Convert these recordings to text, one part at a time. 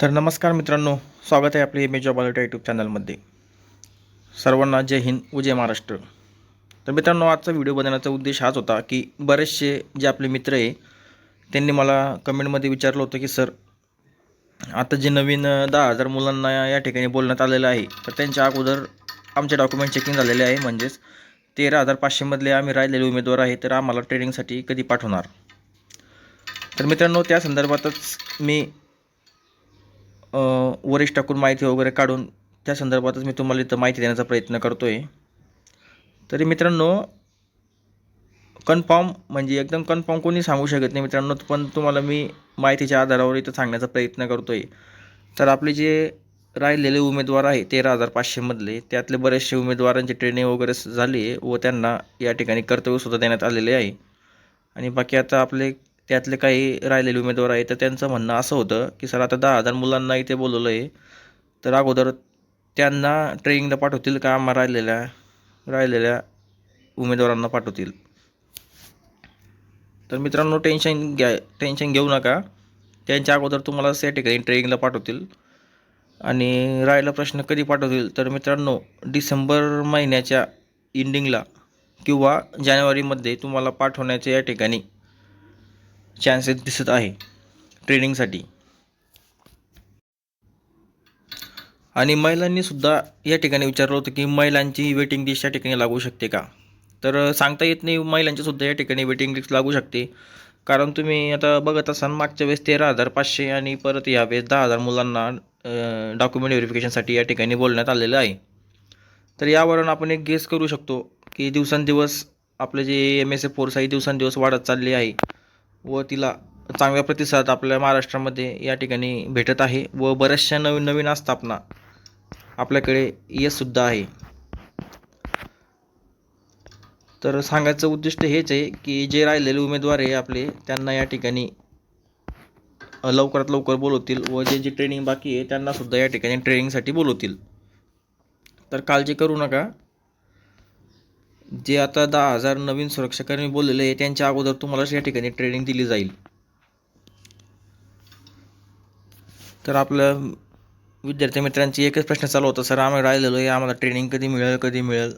तर नमस्कार मित्रांनो स्वागत आहे आपले एम ऑफ जॉब यूट्यूब चॅनलमध्ये. सर्वांना जय हिंद उजय महाराष्ट्र. तर मित्रांनो आजचा व्हिडिओ बनवण्याचा उद्देश हाच होता की बरेचसे जे आपले मित्र आहे त्यांनी मला कमेंटमध्ये विचारलं होतं की सर आता जे नवीन दहा हजार मुलांना या ठिकाणी बोलण्यात आलेलं आहे तर त्यांच्या अगोदर आमचे डॉक्युमेंट चेकिंग झालेले आहे म्हणजेच तेरा हजार पाचशेमधले आम्ही राहिलेले उमेदवार आहे तर आम्हाला ट्रेनिंगसाठी कधी पाठवणार? तर मित्रांनो त्या संदर्भातच मी वरिष्ठ वरिष्ठाकडून माहिती वगैरे काढून त्या संदर्भातच मी तुम्हाला इथं माहिती देण्याचा प्रयत्न करतो आहे तरी मित्रांनो कन्फर्म म्हणजे एकदम कन्फर्म कोणी सांगू शकत नाही मित्रांनो पण तुम्हाला मी माहितीच्या आधारावर इथं सांगण्याचा प्रयत्न करतो आहे तर आपले जे राहिलेले उमेदवार आहे तेरा हजार पाचशेमधले त्यातले बरेचसे उमेदवारांची ट्रेनिंग वगैरे झाली आहे व त्यांना या ठिकाणी कर्तव्यसुद्धा देण्यात आलेले आहे. आणि बाकी आता आपले त्यातले काही राहिलेले उमेदवार आहे तर त्यांचं म्हणणं असं होतं की सर आता दहा हजार मुलांना इथे बोलवलं आहे तर अगोदर त्यांना ट्रेनिंगला पाठवतील का? आम्हा राहिलेल्या राहिलेल्या उमेदवारांना पाठवतील. तर मित्रांनो टेन्शन घ्या टेन्शन घेऊ नका. त्यांच्या अगोदर तुम्हाला त्या ठिकाणी ट्रेनिंगला पाठवतील. आणि राहिला प्रश्न कधी पाठवतील? तर मित्रांनो डिसेंबर महिन्याच्या एंडिंगला किंवा जानेवारीमध्ये तुम्हाला पाठवण्याचे या ठिकाणी चान्सेस दिसत आहे. ट्रेनिंगसाठी आणि महिलांनी सुद्धा या ठिकाणी विचारलं होतं की महिलांची वेटिंग लिस्ट या ठिकाणी लागू शकते का? तर सांगता येत नाही महिलांची सुद्धा या ठिकाणी वेटिंग लिस्ट लागू शकते. कारण तुम्ही आता बघत असाल मागच्या वेळेस तेरा हजार पाचशे आणि परत यावेळेस दहा हजार मुलांना डॉक्युमेंट व्हेरिफिकेशनसाठी या ठिकाणी बोलण्यात आलेलं आहे. तर यावरून आपण एक गेस करू शकतो की दिवसेंदिवस आपलं जे एम एस ए फोर्स आहे दिवसेंदिवस वाढत चालली आहे. व तिला चांगला प्रतिसाद आपल्या महाराष्ट्रामध्ये या ठिकाणी भेटत आहे व बऱ्याचशा नवीन नवीन आस्थापना आपल्याकडे येतसुद्धा आहे. तर सांगायचं उद्दिष्ट हेच आहे की जे राहिलेले उमेदवार आहे आपले त्यांना या ठिकाणी लवकरात लवकर बोलवतील व जे जे ट्रेनिंग बाकी आहे त्यांनासुद्धा या ठिकाणी ट्रेनिंगसाठी बोलवतील. तर काळजी करू नका. जे आता दहा हजार नवीन सुरक्षाकर्मी बोललेले आहे त्यांच्या अगोदर तुम्हाला या ठिकाणी ट्रेनिंग दिली जाईल. तर आपल्या विद्यार्थी मित्रांची एकच प्रश्न चालू होता सर आम्ही राहिलेलो आहे आम्हाला ट्रेनिंग कधी मिळेल कधी मिळेल?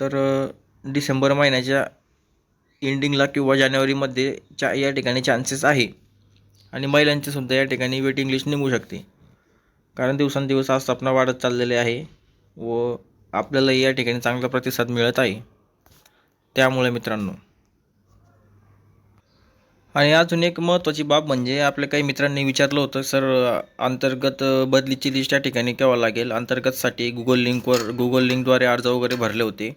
तर डिसेंबर महिन्याच्या एंडिंगला किंवा जानेवारीमध्ये चा या ठिकाणी चान्सेस आहे. आणि महिलांची सुद्धा या ठिकाणी वेटिंग लिस्ट निघू शकते. कारण दिवसांदिवस आस्थापना वाढत चाललेली आहे व आपल्याला या ठिकाणी चांगला प्रतिसाद मिळत आहे. त्यामुळे मित्रांनो. आणि अजून एक महत्त्वाची बाब म्हणजे आपल्या काही मित्रांनी विचारलं होतं सर अंतर्गत बदलीची लिस्ट या ठिकाणी केव्हा लागेल? अंतर्गतसाठी गुगल लिंकवर गुगल लिंकद्वारे अर्ज वगैरे भरले होते.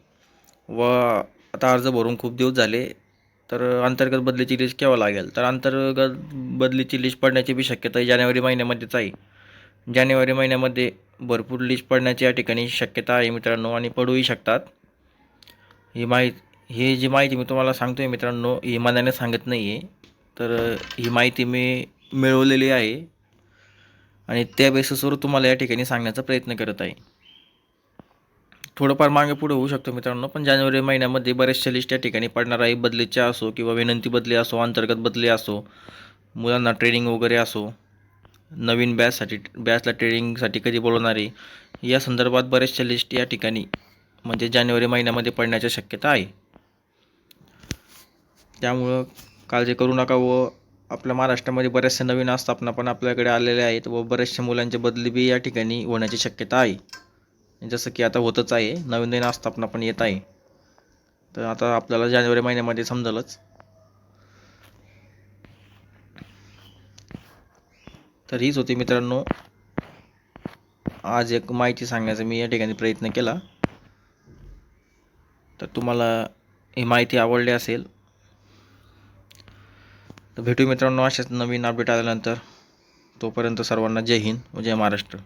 व आता अर्ज भरून खूप दिवस झाले. तर अंतर्गत बदलीची लिस्ट केव्हा लागेल? तर अंतर्गत बदलीची लिस्ट पडण्याची बी शक्यता जानेवारी महिन्यामध्येच आहे. जानेवारी महिन्यामध्ये भरपूर लीज पडण्याची या ठिकाणी शक्यता आहे मित्रांनो आणि पडूही शकतात. ही माहिती ही जी माहिती मी तुम्हाला सांगतो आहे मित्रांनो ही मनाने सांगत नाही आहे तर ही माहिती मी मिळवलेली आहे. आणि त्या बेसिसवर तुम्हाला या ठिकाणी सांगण्याचा प्रयत्न करत आहे. थोडंफार मागे पुढे होऊ शकतो मित्रांनो पण जानेवारी महिन्यामध्ये बऱ्याचशा लिस्ट या ठिकाणी पडणार आहे. बदलीच्या असो किंवा विनंती बदली असो अंतर्गत बदली असो मुलांना ट्रेनिंग वगैरे असो नवीन बॅचसाठी बॅचला ट्रेडिंगसाठी कधी बोलवणारे या संदर्भात बऱ्याचशा लिस्ट या ठिकाणी म्हणजे जानेवारी महिन्यामध्ये पडण्याची शक्यता आहे. त्यामुळं काळजी करू नका व आपल्या महाराष्ट्रामध्ये बऱ्याचशा नवीन आस्थापना पण आपल्याकडे आलेल्या आहेत व बऱ्याचशा मुलांची बदली बी या ठिकाणी होण्याची शक्यता आहे. जसं की आता होतच आहे नवीन नवीन आस्थापना पण येत आहे. तर आता आपल्याला जानेवारी महिन्यामध्ये समजलंच. तर हीच होती मित्रांनो. आज एक माहिती सांगण्याचा मी या ठिकाणी प्रयत्न केला. तर तुम्हाला ही माहिती आवडली असेल. तर भेटू मित्रांनो अशाच नवीन अपडेट आल्यानंतर. तोपर्यंत सर्वांना जय हिंद व जय महाराष्ट्र.